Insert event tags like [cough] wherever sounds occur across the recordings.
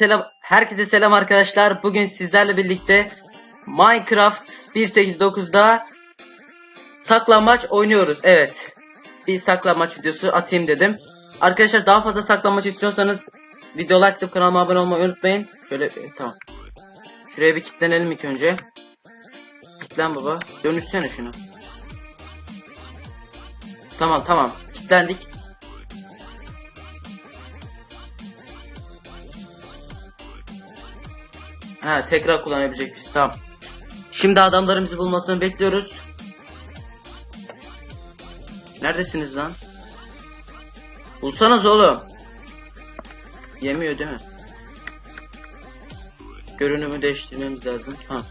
selam. Herkese selam arkadaşlar. Bugün sizlerle birlikte Minecraft 1.8.9'da saklambaç oynuyoruz. Evet. Bir saklambaç videosu atayım dedim. Arkadaşlar daha fazla saklambaç istiyorsanız video like atıp kanalıma abone olmayı unutmayın. Şöyle e, tamam. Şuraya bir kilitlenelim ilk önce. Kilitlen baba. Dönüşsene şunu. Tamam tamam. Kilitlendik. Ha tekrar kullanabilecekmiş. Tamam. Şimdi adamların bizi bulmasını bekliyoruz. Neredesiniz lan? Bulsanız oğlum. Yemiyor değil mi? Görünümü değiştirmemiz lazım. Ha.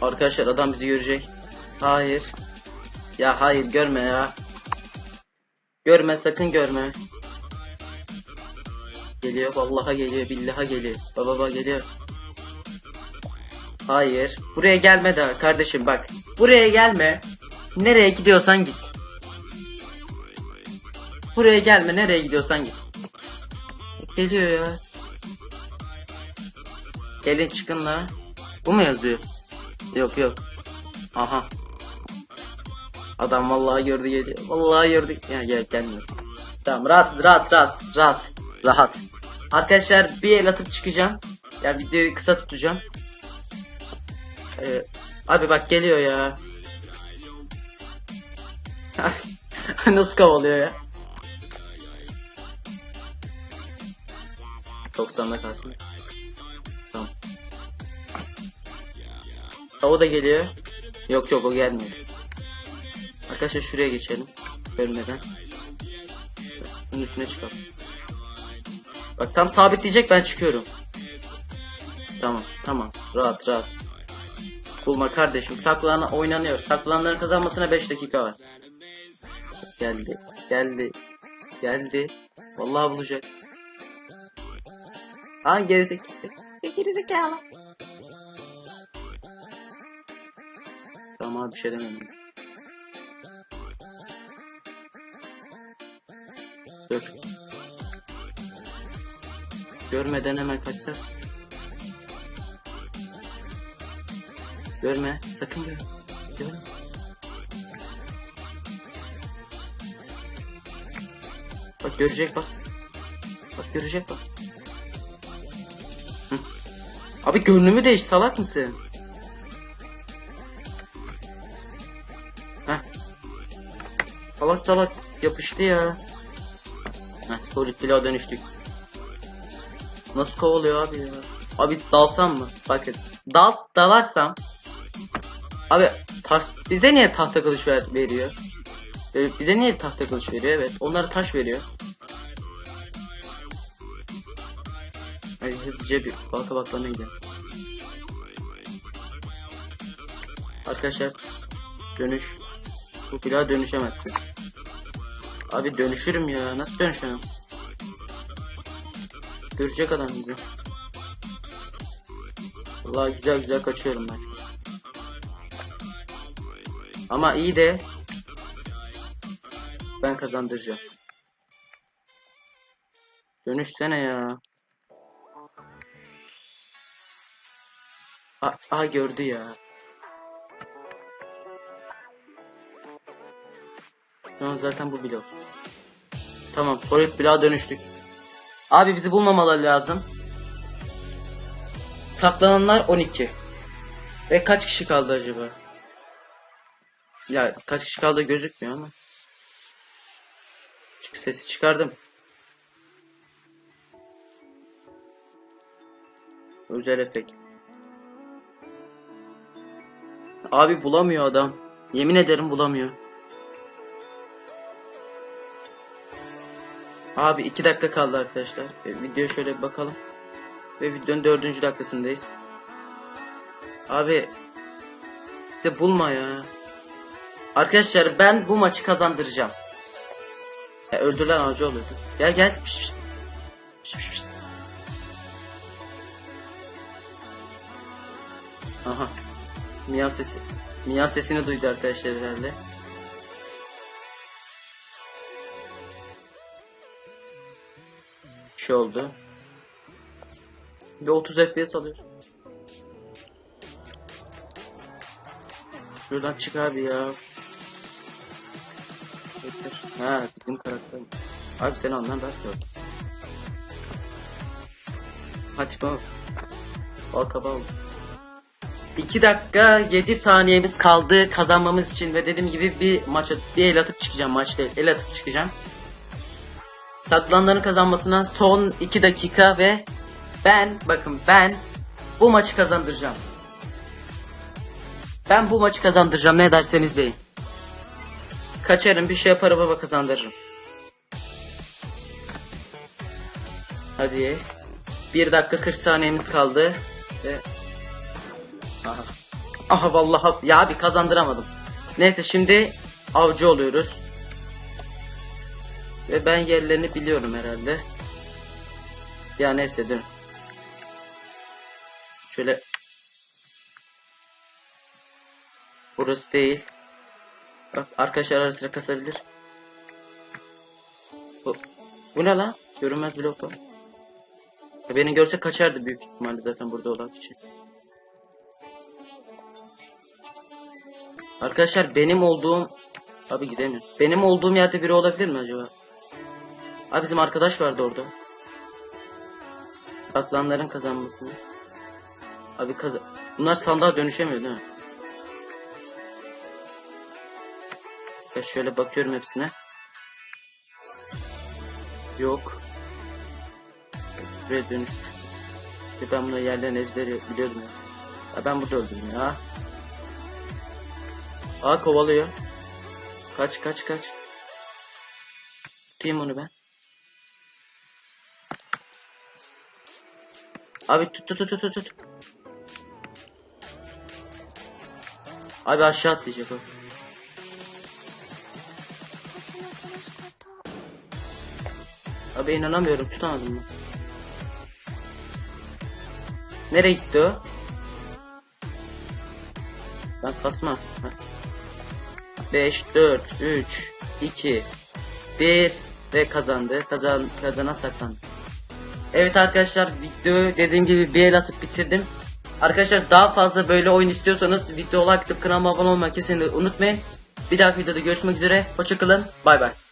Arkadaşlar adam bizi görecek. Hayır. Ya hayır görme ya. Görme sakın görme. Geliyor vallaha geliyor billaha geliyor. Baba baba geliyor. Hayır. Buraya gelme daha kardeşim bak. Buraya gelme. Nereye gidiyorsan git. Buraya gelme nereye gidiyorsan git. Geliyor ya. Gelin çıkın la. Bu mu yazıyor? Yok yok. Aha. Adam vallahi gördü geliyor. Vallahi gördü. Ya gel gelmiyor. Tamam rahat rahat rahat rahat rahat. Arkadaşlar bir el atıp çıkacağım. Ya videoyu kısa tutacağım. Ee, abi bak geliyor ya. [laughs] Nasıl kovalıyor ya? 90'da kalsın. Tamam. O da geliyor. Yok yok o gelmiyor. Arkadaşlar şuraya geçelim. Ölmeden. Bunun üstüne çıkalım. Bak tam sabitleyecek ben çıkıyorum. Tamam tamam rahat rahat. Bulma kardeşim saklana oynanıyor. Saklananların kazanmasına 5 dakika var. Geldi geldi geldi. Vallahi bulacak. Ha gerizekalı. Gerizekalı. Tamam bir şey demem. Dur. Görmeden hemen kaçsak. Görme. Sakın görme. Görme. Bak görecek bak. Bak görecek bak. Hı. Abi görünümü değiş salak mısın? Heh. Salak salak yapıştı ya. Heh, solid dönüştük. Nasıl kovalıyor abi ya? Abi dalsam mı? Bakın. Dal, dalarsam Abi taş, bize niye tahta kılıç ver, veriyor? Ee, bize niye tahta kılıç veriyor? Evet. Onlara taş veriyor. Hadi hızlıca bir balka baklarına gidelim. Arkadaşlar dönüş bu plağa dönüşemezsin. Abi dönüşürüm ya. Nasıl dönüşemem? Görecek adam bizi. Vallahi güzel güzel kaçıyorum ben. Ama iyi de ben kazandıracağım. Dönüşsene ya. A, a gördü ya. Şu an zaten bu blok. Tamam, solid bloğa dönüştük. Abi bizi bulmamaları lazım. Saklananlar 12. Ve kaç kişi kaldı acaba? Ya kaç kişi kaldı gözükmüyor ama. Çık sesi çıkardım. Özel efekt. Abi bulamıyor adam. Yemin ederim bulamıyor. Abi iki dakika kaldı arkadaşlar. E, videoya şöyle bir bakalım. Ve videonun dördüncü dakikasındayız. Abi de bulma ya. Arkadaşlar ben bu maçı kazandıracağım. Ya öldürülen avcı oluyordu. Gel gel. Pişt. Pişt, pişt, pişt. Aha. Miyav sesi. Miyav sesini duydu arkadaşlar herhalde. Şey oldu. Bir 30 FPS alıyor. Şuradan çık abi ya. Bekler. Ha bizim karakter. Abi seni ondan daha gördüm. Hadi bak. Bal kabağı. 2 dakika 7 saniyemiz kaldı kazanmamız için ve dediğim gibi bir maça bir el atıp çıkacağım maç değil el atıp çıkacağım. Saklananların kazanmasına son 2 dakika ve ben bakın ben bu maçı kazandıracağım. Ben bu maçı kazandıracağım ne derseniz deyin. Kaçarım bir şey yaparım baba kazandırırım. Hadi. 1 dakika 40 saniyemiz kaldı. Ve... Aha. Aha vallahi ya abi kazandıramadım. Neyse şimdi avcı oluyoruz. Ve ben yerlerini biliyorum herhalde. Ya neyse dur. Şöyle. Burası değil. Bak arkadaşlar arasında kasabilir. Bu, bu ne lan? Görünmez blok var. Beni görse kaçardı büyük ihtimalle zaten burada olan kişi. Arkadaşlar benim olduğum abi gidemiyorum. Benim olduğum yerde biri olabilir mi acaba? Abi bizim arkadaş vardı orada. Saklananların kazanmasını. Abi kazan. Bunlar sandığa dönüşemiyor değil mi? Ya şöyle bakıyorum hepsine. Yok. Buraya dönüşmüş. Ben bunu yerlerini ezber biliyordum ya. ya. Ben burada öldüm ya. Aa kovalıyor. Kaç kaç kaç. Tutayım onu ben. Abi tut tut tut tut tut. Abi aşağı atlayacak o. Abi inanamıyorum tutamadım ben. Nereye gitti o? Ben kasma. 5, 4, 3, 2, 1 ve kazandı. Kazan, kazanan saklandı. Evet arkadaşlar videoyu dediğim gibi bir el atıp bitirdim. Arkadaşlar daha fazla böyle oyun istiyorsanız video like atıp kanalıma abone olmayı kesinlikle unutmayın. Bir dahaki videoda görüşmek üzere. Hoşçakalın. Bay bay.